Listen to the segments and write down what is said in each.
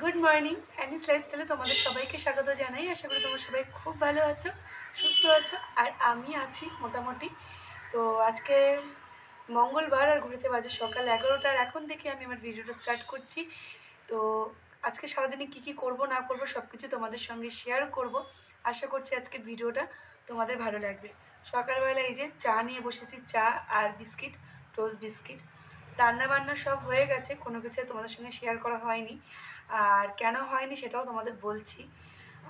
Good morning anise লাইফস্টাইলে তোমাদের সবাইকে স্বাগত জানাই। আশা করি তোমরা সবাই খুব ভালো আছো, সুস্থ আছো, আর আমি আছি মোটামুটি। তো আজকে মঙ্গলবার আর ঘুরতে বাজে সকাল এগারোটার এখন থেকে আমি আমার ভিডিওটা স্টার্ট করছি। তো আজকে সারাদিনে কী কী করব, না করব সব কিছু তোমাদের সঙ্গে শেয়ার করব। আশা করছি আজকের ভিডিওটা তোমাদের ভালো লাগবে। সকালবেলা এই যে চা নিয়ে বসেছি, চা আর বিস্কিট টোস্ট বিস্কিট রান্না বান্না সব হয়ে গেছে, কোনো কিছু তোমাদের সঙ্গে শেয়ার করা হয়নি। আর কেন হয়নি সেটাও তোমাদের বলছি।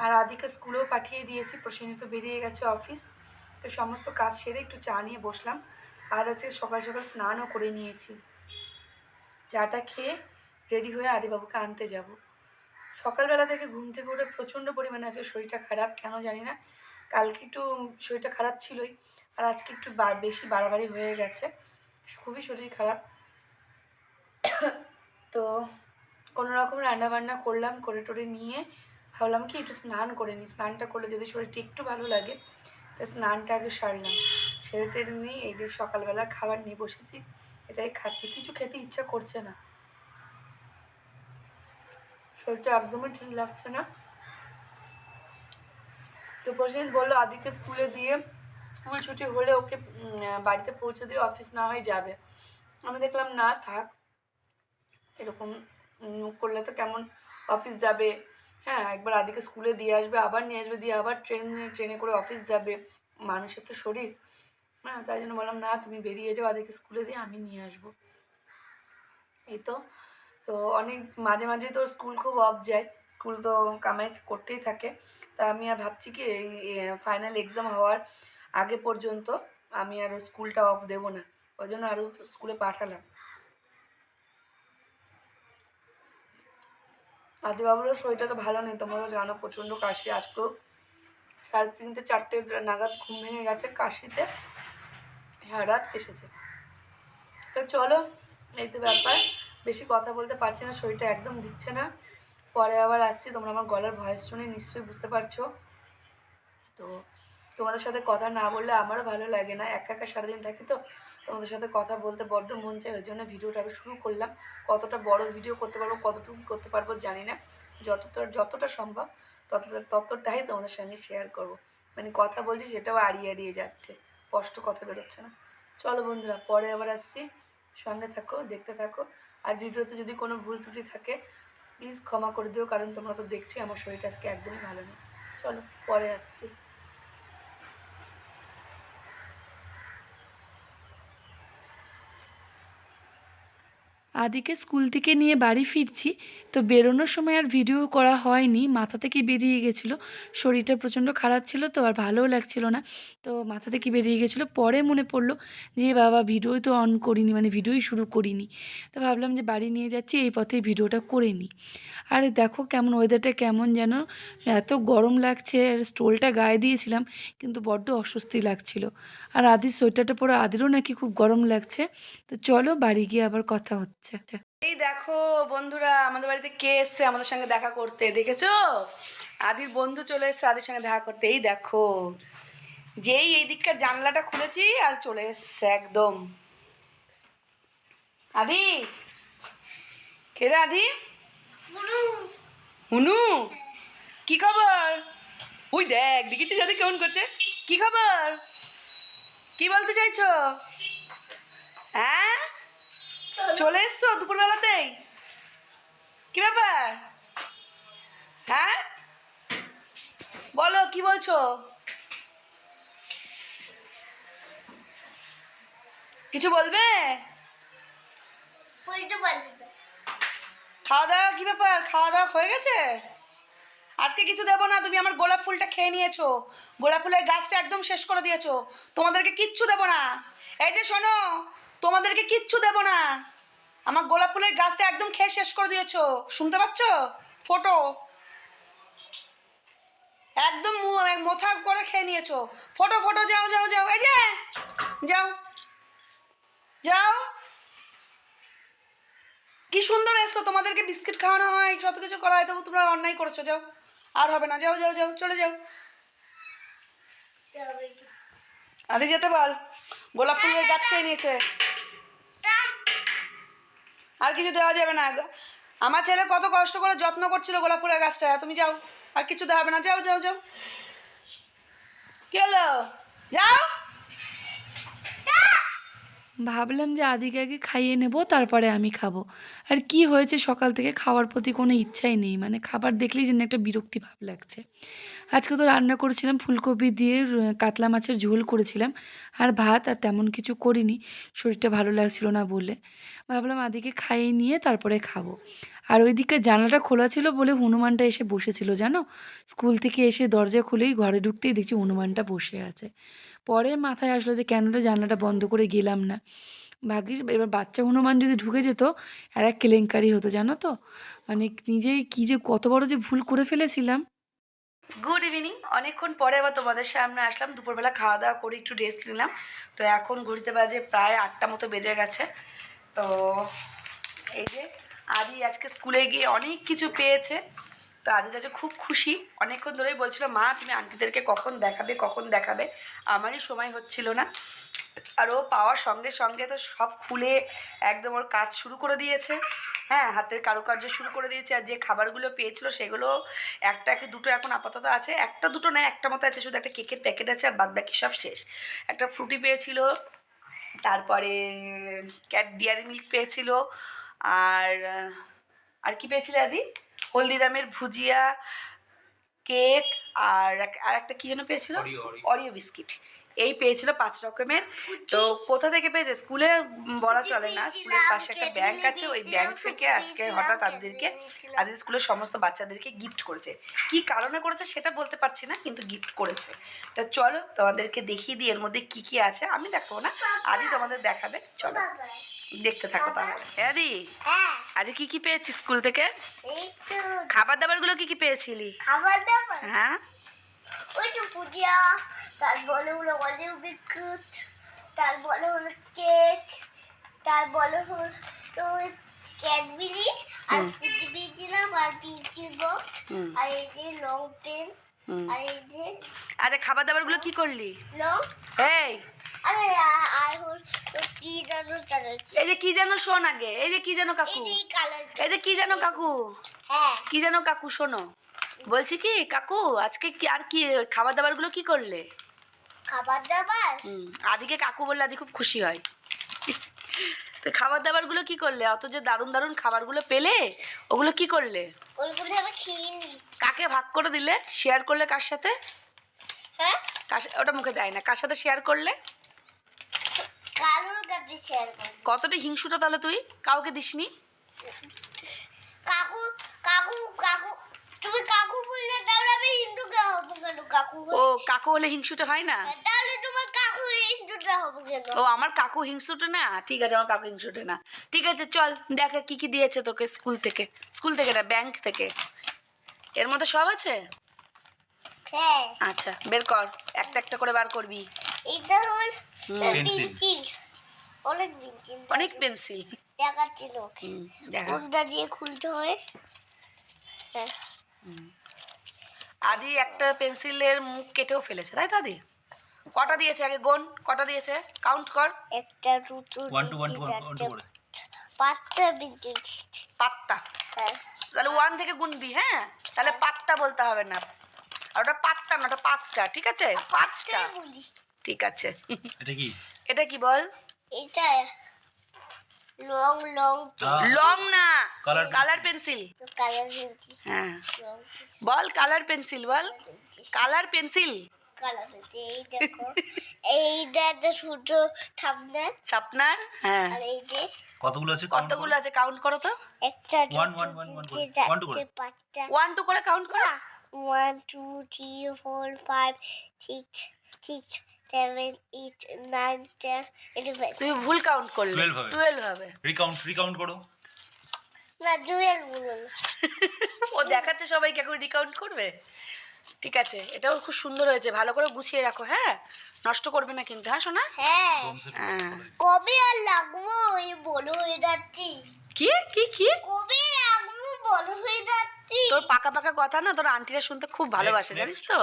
আর আদিকে স্কুলেও পাঠিয়ে দিয়েছি, প্রসেনজিৎ বেরিয়ে গেছে অফিস তো সমস্ত কাজ সেরে একটু চা নিয়ে বসলাম। আর আজকে সকাল সকাল স্নানও করে নিয়েছি। চাটা খেয়ে রেডি হয়ে আদিবাবুকে আনতে যাব। সকালবেলা থেকে ঘুম থেকে উঠে প্রচণ্ড পরিমাণে আছে শরীরটা খারাপ, কেন জানি না। কালকে একটু শরীরটা খারাপ ছিলই, আর আজকে একটু বেশি বাড়াবাড়ি হয়ে গেছে। খুবই শরীর খারাপ। তো কোনো রকম রান্নাবান্না করলাম, করে টোরে নিয়ে ভাবলাম কি একটু স্নান করে নিই। স্নানটা করলে যদি শরীরটা একটু ভালো লাগে, তো স্নানটা আগে সারলাম। সেটা নিয়ে এই যে সকালবেলা খাবার নিয়ে বসেছি, এটাই খাচ্ছি। কিছু খেতে ইচ্ছা করছে না। শরীরটা একদমই ঠিক লাগছে না। তো প্রসেন বলল, আদিকে স্কুলে দিয়ে স্কুল ছুটি হলে ওকে বাড়িতে পৌঁছে দিয়ে অফিস না হয়ে যাবে। আমি দেখলাম, না, থাক। এরকম করলে তো কেমন অফিস যাবে। হ্যাঁ একবার আদিকে স্কুলে দিয়ে আসবে, আবার নিয়ে আসবে, দিয়ে আবার ট্রেনে ট্রেনে করে অফিস যাবে। মানুষের তো শরীর। হ্যাঁ তাই জন্য বললাম, না, তুমি বেরিয়ে যাও, আদিকে স্কুলে দিয়ে আমি নিয়ে আসব। এই তো। তো অনেক, মাঝে মাঝে তো স্কুল খুব অফ যায়। স্কুল তো কামাই করতেই থাকে। তা আমি আর ভাবছি কি, এই ফাইনাল এক্সাম হওয়ার আগে পর্যন্ত আমি আর স্কুলটা অফ দেবো না। ওই জন্য আরও স্কুলে পাঠালাম। আদিবাবুরও শরীরটা তো ভালো নেই, তোমরা তো জানো প্রচণ্ড কাশি। আজ তো সাড়ে তিনটে, চারটে নাগাদ ঘুম ভেঙে গেছে, কাশিতে রাত এসেছে। তো চলো, এই তো ব্যাপার। বেশি কথা বলতে পারছি না, শরীরটা একদম দিচ্ছে না। পরে আবার আসছি, তোমরা আমার গলার ভয়েস শুনে নিশ্চয়ই বুঝতে পারছ। তো তোমাদের সাথে কথা না বললে আমারও ভালো লাগে না, একা একা সারাদিন থাকি তো তোমাদের সাথে কথা বলতে বড্ড মন চায়, ওই জন্য ভিডিওটা আরও শুরু করলাম। কতটা বড় ভিডিও করতে পারব কতটুকু করতে পারব জানি না। যতটা যতটা সম্ভব ততটা, ততটাই তোমাদের সঙ্গে শেয়ার করব। মানে কথা বলছি সেটাও আড়িয়ে আড়িয়ে যাচ্ছে, স্পষ্ট কথা বেরোচ্ছে না। চলো বন্ধুরা, পরে আবার আসছি। সঙ্গে থাকো, দেখতে থাকো। আর ভিডিওতে যদি কোনো ভুল ত্রুটি থাকে প্লিজ ক্ষমা করে দিও, কারণ তোমরা তো দেখছি আমার শরীরটা আজকে একদমই ভালো নেই। চলো, পরে আসছি। আদিকে স্কুল থেকে নিয়ে বাড়ি ফিরছি, তো বেরোনোর সময় আর ভিডিও করা হয়নি। মাথা থেকে বেরিয়ে গেছিল। শরীরটা প্রচণ্ড খারাপ ছিল তো, আর ভালোও লাগছিল না। তো মাথা থেকে বেরিয়ে গেছিল। পরে মনে পড়ল যে, বাবা ভিডিওই তো অন করিনি মানে ভিডিওই শুরু করিনি। তো ভাবলাম যে, বাড়ি নিয়ে যাচ্ছি, এই পথে ভিডিওটা করে নিই। আর দেখো কেমন ওয়েদারটা কেমন যেন, এত গরম লাগছে, আর স্টোলটা গায়ে দিয়েছিলাম, কিন্তু বড্ড অস্বস্তি লাগছিল। আর আদির সোয়েটারটা পরে আদিরও নাকি খুব গরম লাগছে। তো চলো বাড়ি গিয়ে আবার কথা হচ্ছে। এই দেখো বন্ধুরা আমাদের বাড়িতে কে এসছে আমাদের সঙ্গে দেখা করতে? দেখেছ? আদির বন্ধু চলে এসছে আদির সঙ্গে দেখা করতে। এই দেখো যেই এই দিককার জানলাটা খুলেছি আর চলে এসছে একদম। আদি? কে রে আদি? হুনু কি খবর? ওই দেখ দেখেছিস আদি কেমন করছে? কি খবর? কি বলতে চাইছো? হ্যাঁ? চলে। এসছো দুপুরবেলাতেই? কি ব্যাপার? হ্যাঁ? বলো কি বলছো? কিছু বলবে? খাওয়া দাওয়া কি ব্যাপার? খাওয়া দাওয়া হয়ে গেছে? আজকে কিছু দেবো না তুমি আমার গোলাপ ফুলটা খেয়ে নিয়েছো। গোলাপ ফুলের গাছটা একদম শেষ করে দিয়েছ। তোমাদেরকে কিচ্ছু দেবো না। এই যে শোনো তোমাদেরকে কিচ্ছু দেবো না। আমার গোলাপ ফুলের গাছটা একদম খেয়ে শেষ করে দিয়েছ। শুনতে পাচ্ছ? ফটো। একদম মোথা করে খেয়ে নিয়েছো। ফটো ফটো যাও যাও যাও। এই যে! যাও। যাও। কি সুন্দর এসছো তোমাদেরকে বিস্কিট খাওয়ানো হয় কত কিছু করা হয় তবু তোমরা অন্যায় করেছ। যাও। আর হবে না। যাও যাও যাও। চলে যাও। আদি যেতে বল। গোলাপ ফুলের গাছ খেয়ে নিয়েছে। আর কিছু দেওয়া যাবে না। আমার ছেলে কত কষ্ট করে যত্ন করছিল গোলাপ ফুলের গাছটা। তুমি যাও, আর কিছু দেওয়া হবে না। যাও যাও যাও। কে যাও। ভাবলাম যে আদিকে আগে খাইয়ে নেব, তারপরে আমি খাব। আর কি হয়েছে সকাল থেকে খাওয়ার প্রতি কোনো ইচ্ছাই নেই মানে খাবার দেখলেই যেন একটা বিরক্তি ভাব লাগছে। আজকে তো রান্না করেছিলাম, ফুলকপি দিয়ে কাতলা মাছের ঝোল করেছিলাম, আর ভাত, আর তেমন কিছু করিনি, শরীরটা ভালো লাগছিল না বলে। ভাবলাম আদিকে খাইয়ে নিয়ে তারপরে খাব। আর ওই ওইদিকে জানলাটা খোলা ছিল বলে হনুমানটা এসে বসেছিল, জানো? স্কুল থেকে এসে দরজা খুলেই ঘরে ঢুকতেই দেখছি হনুমানটা বসে আছে। পরে মাথায় আসলো যে কেনটা জানলাটা বন্ধ করে গেলাম না? ভাগ্যিস, এবার বাচ্চা হনুমান যদি ঢুকে যেত, আর এক কেলেঙ্কারি হতো, জানো তো? মানে নিজেই কী যে কত বড় যে ভুল করে ফেলেছিলাম। গুড ইভিনিং অনেকক্ষণ পরে আবার তোমাদের সামনে আসলাম। দুপুরবেলা খাওয়া দাওয়া করে একটু রেস্ট নিলাম। তো এখন ঘুরতে বাজে প্রায় আটটা মতো বেজে গেছে। তো এই যে, আদি আজকে স্কুলে গিয়ে অনেক কিছু পেয়েছে। তো আদির কাছে খুব খুশি। অনেকক্ষণ ধরেই বলছিল, মা, তুমি আন্টিদেরকে কখন দেখাবে কখন দেখাবে? আমারই সময় হচ্ছিল না। আর ও পাওয়ার সঙ্গে সঙ্গে তো সব খুলে একদম ওর কাজ শুরু করে দিয়েছে। হ্যাঁ হাতের কারুকার্য শুরু করে দিয়েছে। আর যে খাবারগুলো পেয়েছিল, সেগুলো একটা দুটো এখন আপাতত আছে। একটা দুটো নয়, একটা মতো আছে। শুধু একটা কেকের প্যাকেট আছে আর বাদ বাকি সব শেষ। একটা ফ্রুটি পেয়েছিল, তারপরে ক্যাট ডিয়ারি মিল্ক পেয়েছিল, আর আর কি পেয়েছিলে আদি? হলদিরামের ভুজিয়া কেক আর এক- আর একটা কি যেন পেয়েছিল? অরিও বিস্কিট এই পেয়েছিল পাঁচ রকমের। তো কোথা থেকে পেয়েছে? স্কুলে বলা চলে না। স্কুলের পাশে একটা ব্যাংক আছে। ওই ব্যাংক থেকে আজকে হঠাৎ তাদেরকে তাদের স্কুলের সমস্ত বাচ্চাদেরকে গিফট করেছে। কি কারণে করেছে সেটা বলতে পারছি না কিন্তু গিফট করেছে। তা চলো তোমাদেরকে দেখিয়ে দিই এর মধ্যে কি কি আছে। আমি দেখাবো না। আদি তোমাদের দেখাবে। চলো। দেখতে থাকো তাহলে। এ হ্যাঁ। আজ কি কি পেয়েছিস স্কুল থেকে? খাবার দাবারগুলো কি কি পেয়েছিলি? খাবার দাবার হ্যাঁ। ওই তো ভুজিয়া তারপরে হলো অলিভ বিস্কুট তারপরে হলো কেক তারপরে হলো ক্যাডবেরি আর। পিটিপি দিলাম আর পিঙ্কি বক্স আর এই যে লং পেন আর এই যে আচ্ছা খাবার দাবারগুলো কি করলি? লং এই এই যে কি যেন শোন আগে এই যে কি যেন কাকু? এই যে কি যেন কাকু? হ্যাঁ। কি যেন কাকু শোনো। বলছি কি কাকু আজকে কি আর কি খাবার দাবারগুলো কি করলে? খাবার দাবার আদিকে কাকু বললে আদি খুব খুশি হয়। তো খাবার দাবারগুলো কি করলে? অত যে দারুণ দারুণ খাবারগুলো পেলে ওগুলো কি করলে? কাকে ভাগ করে দিলে? শেয়ার করলে কার সাথে? হ্যাঁ? কার ওটা মুখে দেয় না। কার সাথে শেয়ার করলে কারোর কাছে শেয়ার করি কতটা হিংসুটা তাহলে তুই? কাউকে দিসনি? কাকু কাকু কাকু তুমি কাকু বললে তাহলে আমি হিন্দুকে হব কেন? কাকু ও কাকু হলে হিংসুটা হয় না? তাহলে তোমার কাকু হিন্দুটা হব কেন? ও আমার কাকু হিংসুটে না? ঠিক আছে আমার কাকু হিংসুটে না। ঠিক আছে চল দেখা কি কি দিয়েছে তোকে স্কুল থেকে। স্কুল থেকে না ব্যাংক থেকে। এর মধ্যে সব আছে? হ্যাঁ। আচ্ছা বের কর। একটা একটা করে বার করবি। এটা হল. পেন্সিল। অনেক পেন্সিল। অনেক পেন্সিল। দেখাচ্ছিল। কোনটা দিয়ে খুলতে হয়। হ্যাঁ। আদি একটা পেন্সিলের মুখ কেটেও ফেলেছে তাই তো আদি? কটা দিয়েছে আগে গোন কটা দিয়েছে? কাউন্ট কর। একটা দুটো পাঁচটা পেন্সিল পাত্তা হ্যাঁ। তাহলে ওয়ান থেকে গুনবি হ্যাঁ? তাহলে পাত্তা বলতে হবে না। আর ওটা পাত্তা না ওটা পাঁচটা ঠিক আছে? পাঁচটা। ঠিক আছে। এটা কি? এটা কি বল? এটা লং লং লং না কালার পেন্সিল কালার পেন্সিল হ্যাঁ। বল কালার পেন্সিল বল। কালার পেন্সিল এই দেখো। এইটা একটা ছোট থামনা সাপনার হ্যাঁ। আর এই যে কতগুলো আছে? কতগুলো আছে? কাউন্ট করো তো। একটা করে। ওয়ান টু করে। কাউন্ট করো one two three four five six six seven eight nine ten eleven তুমি ভুল কাউন্ট করলে। 12 হবে। টুয়েলভ হবে। রিকাউন্ট রিকাউন্ট করো। না জুয়েল বলুন ও দেখাচ্ছে সবাইকে এখন রিকাউন্ট করবে? ঠিক আছে এটাও খুব সুন্দর হয়েছে। ভালো করে গুছিয়ে রাখো হ্যাঁ? নষ্ট করবে না কিন্তু হ্যাঁ শোনা হ্যাঁ। হ্যাঁ। কবে আর লাগবো? এই বড় হয়ে যাচ্ছি। কি? কি কি? কবে লাগবো? বলো হয়ে যাচ্ছি। তোর পাকা পাকা কথা না তোর আন্টিরা শুনতে খুব ভালোবাসে জানিস তো?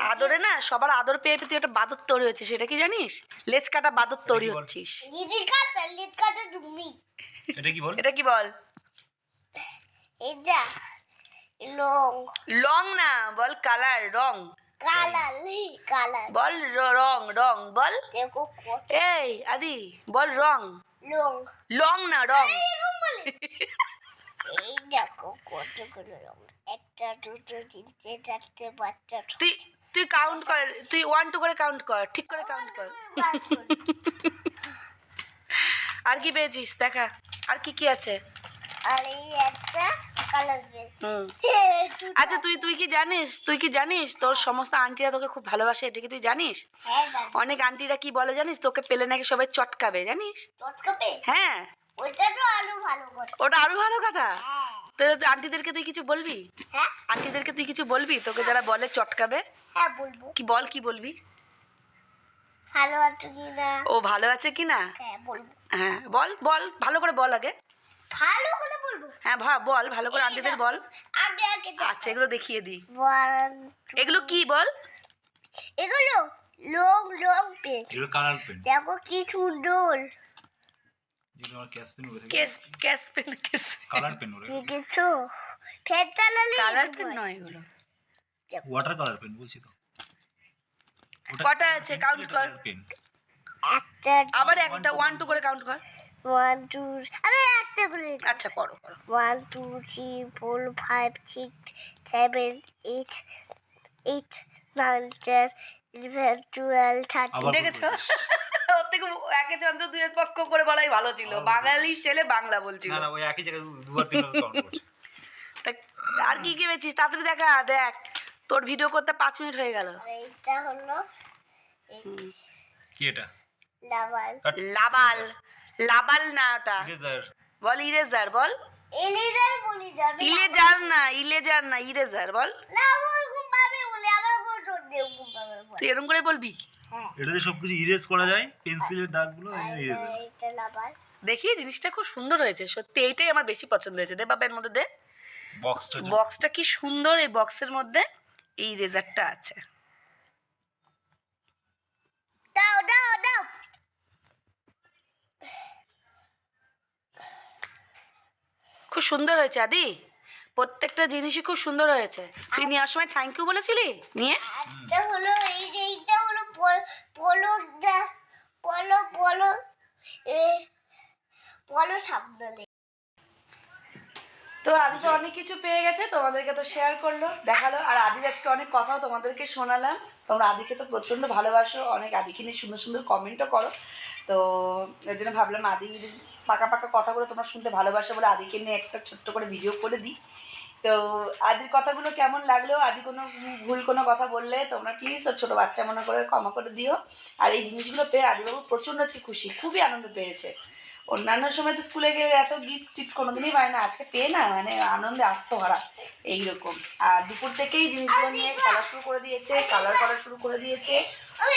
আদরে না সবার আদর পেয়ে পেয়ে তুই একটা বাদর তৈরি হচ্ছে সেটা কি জানিস? লেজ কাটা বাদর তৈরি? হচ্ছিস। কাটা লিড কাটা তুমি। এটা কি বল? এটা কি বল? এটা লং। লং না বল কালার রং। Colour colour. বল র- রং রং বল। দেখো এই আদি বল রং। লং। লং না রং। এই দেখো কতগুলো রং। একটা দুটো তিনটে চারটে পাঁচটা। তুই কাউন্ট কর তুই ওয়ান টু করে কাউন্ট কর ঠিক করে কাউন্ট কর। আর কি পেয়েছিস? দেখা। আর কি কি আছে? আচ্ছা তুই তুই কি জানিস? তুই কি জানিস? তোর সমস্ত আন্টিরা তোকে খুব ভালোবাসে এটা কি তুই জানিস? হ্যাঁ অনেক আন্টিরা কি বলে জানিস? তোকে পেলে নাকি সবাই চটকাবে জানিস? হ্যাঁ। ওটা আরও ভালো কথা? হ্যাঁ তো তো আন্টিদেরকে তুই কিছু বলবি? হ্যাঁ। আন্টিদেরকে তুই কিছু বলবি? তোকে যারা বলে চটকাবে? হ্যাঁ বলব। কি বল কি বলবি? ভালো আছো কি না? ও ভালো আছে কি না? হ্যাঁ বলব। হ্যাঁ বল বল ভালো করে বল আগে। ভালো করে বলব? হ্যাঁ ভা বল ভালো করে আন্টিদের বল। আগে আগে আচ্ছা এগুলো দেখিয়ে দিই ওয়ান এগুলো কি বল? এগুলো লং লং পেন। এগুলো কালার পেন। দেখো কি সুন্দর। যেগুলো আমার ক্যাশ পেন বলে case case pen case colour pen বলে দেখেছ ফের চালালে কালার পেন নয় এগুলো ওয়াটার কালার পেন বলছি তো কটা আছে? Count কর। পেন একটা আবার একটা ওয়ান টু করে কাউন্ট কর। ওয়ান টু আরে একটা করে আচ্ছা করো করো। One two three four five six seven eight eight nine ten eleven twelve thirteen দেখেছ? থেকে একে চন্দ্র দুই পক্ষ করে বলাই ভালো ছিল। বাঙালি ছেলে বাংলা বলছিল। না না ওই একই জায়গায় দুবার তিনবার কাউন্ট করছে আর কি কি পেয়েছিস তাড়াতাড়ি দেখা দেখ। তোর ভিডিও করতে পাঁচ মিনিট হয়ে গেল। এইটা হলো কি এটা? লাভাল লাবাল। লাবাল না ওটা। ইরেজার। বল ইরেজার বল। এলিজার বলি যাবে। ইলেজার না ইলেজার না ইরেজার বল। না ওরকম ভাবে বলে আমার বলে। তুই এরকম করে বলবি? এটাতে সবকিছু ইরেজ করা যায় পেন্সিলের দাগগুলো লাভাল দেখি জিনিসটা খুব সুন্দর হয়েছে সত্যি এইটাই আমার বেশি পছন্দ হয়েছে। দে বাপের মধ্যে দে। বক্সটা বক্সটা কি সুন্দর এই বক্সের মধ্যে এই রেজারটা আছে। দাও দাও দাও। খুব সুন্দর হয়েছে আদি। প্রত্যেকটা জিনিসই খুব সুন্দর হয়েছে। তুই নেওয়ার সময় থ্যাংক ইউ বলেছিলি? নিয়ে? এইটা হলো পল- পলো পলো এ সাবধানে। তো আদি তো অনেক কিছু পেয়ে গেছে, তোমাদেরকে তো শেয়ার করল, দেখাল। আর আদির আজকে অনেক কথাও তোমাদেরকে শোনালাম। তোমরা আদিকে তো প্রচণ্ড ভালোবাসো, অনেক আদিকে নিয়ে সুন্দর সুন্দর কমেন্টও করো। তো এর জন্য ভাবলাম আদির পাকা পাকা কথাগুলো তোমরা শুনতে ভালোবাসো বলে আদিকে নিয়ে একটা ছোট্ট করে ভিডিও করে দিই। তো আদির কথাগুলো কেমন লাগলেও আদি কোনো ভুল কোনো কথা বললে তোমরা প্লিজ ওর ছোটো বাচ্চা মনে করে ক্ষমা করে দিও। আর এই জিনিসগুলো পেয়ে আদিবাবু প্রচণ্ড আজকে খুশি, খুবই আনন্দ পেয়েছে। অন্যান্য সময় তো স্কুলে গিয়ে এত গিফট টিফট কোনোদিনই পায় না, আজকে পেয়ে না মানে আনন্দে আত্মহারা, এইরকম। আর দুপুর থেকেই জিনিসগুলো নিয়ে খেলা শুরু করে দিয়েছে কালার করা শুরু করে দিয়েছে,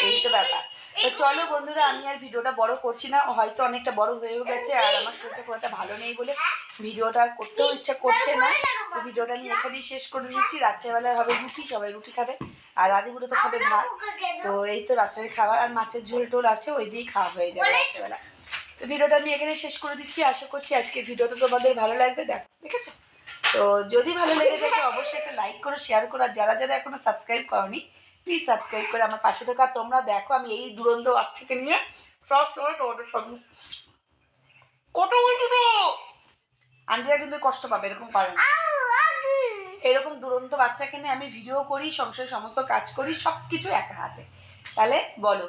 এই তো ব্যাপার। তো চলো বন্ধুরা, আমি আর ভিডিওটা বড় করছি না, হয়তো অনেকটা বড় হয়েও গেছে, আর আমার শরীরটা খুব একটা ভালো নেই বলে ভিডিওটা করতেও ইচ্ছা করছে না। তো ভিডিওটা আমি এখানেই শেষ করে দিচ্ছি, রাত্রেবেলায় হবে রুটি, সবাই রুটি খাবে, আর আদিগুলো তো খাবে ভাত। তো এই তো রাত্রের খাবার, আর মাছের ঝোল টোল আছে, ওই দিয়েই খাওয়া হয়ে যাবে রাত্রেবেলা। তো ভিডিওটা আমি এখানে শেষ করে দিচ্ছি। আশা করছি আজকে ভিডিওটা তোমাদের ভালো লাগবে। দেখ, দেখেছ? তো যদি ভালো লেগে থাকে, অবশ্যই একটা লাইক করো শেয়ার করো। আর যারা যারা এখনও সাবস্ক্রাইব করনি প্লিজ সাবস্ক্রাইব করে আমার পাশে থাকা। তোমরা দেখো, আমি এই দুরন্ত আপ থেকে নিয়ে সব সময় তোমাদের সঙ্গে কত বলছি আন্টিরা কিন্তু কষ্ট পাবে, এরকম পারে না। এরকম দুরন্ত বাচ্চাকে নিয়ে আমি ভিডিও করি, সংসারের সমস্ত কাজ করি সব কিছু একা হাতে। তাহলে বলো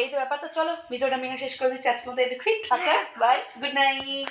এই তো ব্যাপার তো চলো, ভিডিওটা আমি শেষ করে দিচ্ছি। আজকের মতো এটা খুব থাকা বাই গুড নাইট